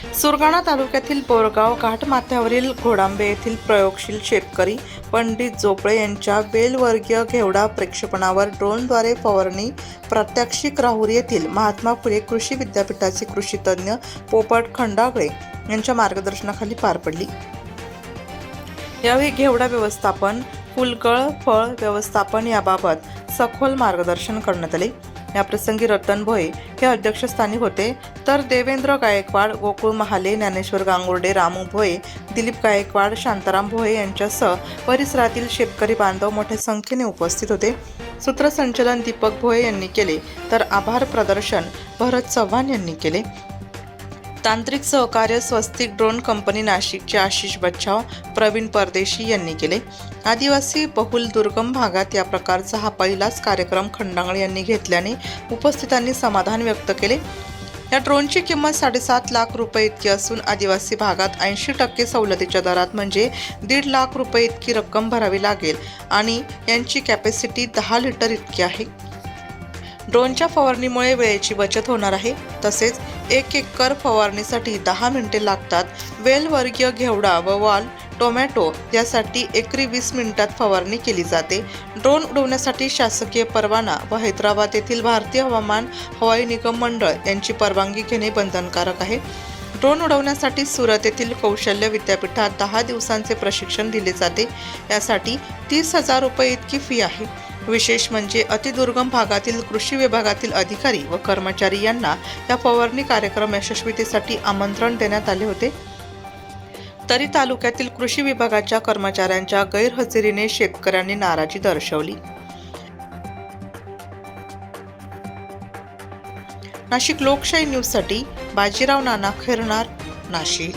सुरगाणा तालुक्यातील बोरगाव घाटमाथ्यावरील घोडांबे येथील प्रयोगशील शेतकरी पंडित जोपळे यांच्या बेलवर्गीय घेवडा प्रक्षेपणावर ड्रोनद्वारे फवारणी प्रात्यक्षिक राहुरी येथील महात्मा फुले कृषी विद्यापीठाचे कृषीतज्ञ पोपट खंडागळे यांच्या मार्गदर्शनाखाली पार पडली. यावेळी घेवडा व्यवस्थापन फुलकळ फळ व्यवस्थापन याबाबत सखोल मार्गदर्शन करण्यात आले. याप्रसंगी रतन भोये हे अध्यक्षस्थानी होते. तर देवेंद्र गायकवाड गोकुळ महाले ज्ञानेश्वर गांगुर्डे रामू भोये दिलीप गायकवाड शांताराम भोये यांच्यासह परिसरातील शेतकरी बांधव मोठ्या संख्येने उपस्थित होते. सूत्रसंचलन दीपक भोये यांनी केले. तर आभार प्रदर्शन भरत चव्हाण यांनी केले. तांत्रिक सहकार्य स्वस्तिक ड्रोन कंपनी नाशिकचे आशिष बच्छाव प्रवीण परदेशी यांनी केले. आदिवासी बहुल दुर्गम भागात या प्रकारचा हा पहिलाच कार्यक्रम खंडांगळ यांनी घेतल्याने उपस्थितांनी समाधान व्यक्त केले. या ड्रोनची किंमत साडेसात लाख रुपये इतकी असून आदिवासी भागात ऐंशी टक्के सवलतीच्या दरात म्हणजे दीड लाख रुपये इतकी रक्कम भरावी लागेल आणि यांची कॅपॅसिटी दहा लिटर इतकी आहे. ड्रोनच्या फवारणीमुळे वेळेची बचत होणार आहे. तसेच एक एकर फवारणीसाठी दहा मिनिटे लागतात. वेलवर्गीय घेवडा व वाल टोमॅटो यासाठी एकरी वीस मिनिटात फवारणी केली जाते. ड्रोन उडवण्यासाठी शासकीय परवाना व हैदराबाद येथील भारतीय हवामान हवाई निगम मंडळ यांची परवानगी घेणे बंधनकारक आहे. ड्रोन उडवण्यासाठी सुरत येथील कौशल्य विद्यापीठात दहा दिवसांचे प्रशिक्षण दिले जाते. यासाठी तीस हजार रुपये इतकी फी आहे. विशेष म्हणजे अतिदुर्गम भागातील कृषी विभागातील अधिकारी व कर्मचारी यांना या फवारणी कार्यक्रम यशस्वीतेसाठी आमंत्रण देण्यात आले होते. तरी तालुक्यातील कृषी विभागाच्या कर्मचाऱ्यांच्या गैरहजेरीने शेतकऱ्यांनी नाराजी दर्शवली. नाशिक लोकशाही न्यूजसाठी बाजीराव नाना खेरणार नाशिक.